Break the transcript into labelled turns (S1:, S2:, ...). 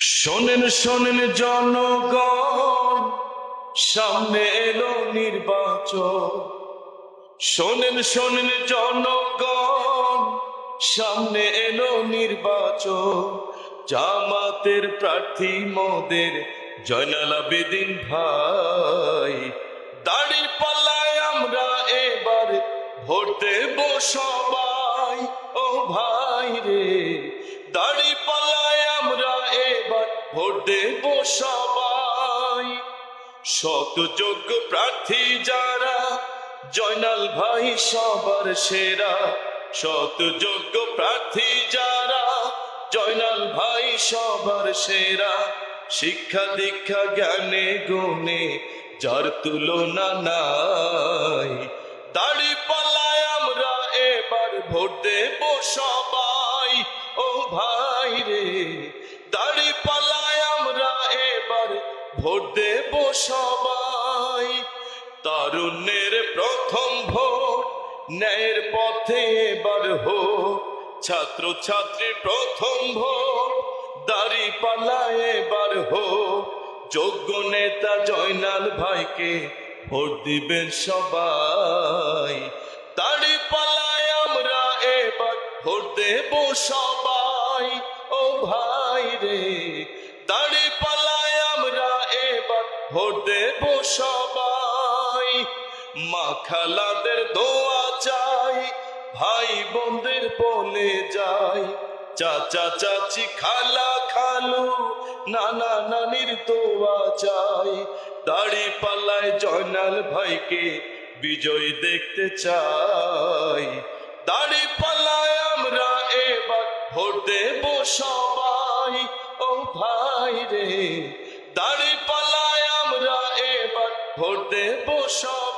S1: শোনেন শোনেন জনগণ, সামনে এলো নির্বাচন। শোনেন শোনেন জনগণ, সামনে এলো নির্বাচন। জামাতের প্রার্থী মোদের জয়নাল আবেদিন ভাই। দাড়ি পাল্লায় আমরা এবার ভোট দেব সবাই। ও ভাই রে। ভোট দেব শত যোগ্য প্রার্থী যারা, জয়নাল ভাই সবার সেরা। শত যোগ্য প্রার্থী যারা, জয়নাল ভাই সবার সেরা। শিক্ষা দীক্ষা জ্ঞানে গুণে যার তুলনা নাই। দাড়ি পাল্লায় আমরা এবার ভোট দেব সবাই। ও ভাই রে, দাড়ি এবার ভোট দেব সবাই। তারুণ্যের প্রথম ভোট, ন্যায়ের পথে এবার হোক। ছাত্র ছাত্রীর প্রথম ভোট দাড়ি পাল্লায় এবার হোক। যোগ্য নেতা জয়নাল ভাইকে ভোট দিবেন সবাই। দাড়ি পাল্লায় আমরা এবার ভোট দেব সবাই। ও ভাই রে দাড়ি ভোট দেব সবাই। মা খালাদের দোয়া চাই, ভাই বোনদের বলে যাই। চাচা, চাচি, খালা, খালু, নানা নানির দোয়া চাই। দাড়ি পাল্লায় জয়নাল ভাইকে বিজয় দেখতে চাই। দাড়ি পাল্লায় আমরা এবার ভোট দেব সবাই। ও ভাই রে, দাড়ি এবার ভোট দেব সবাই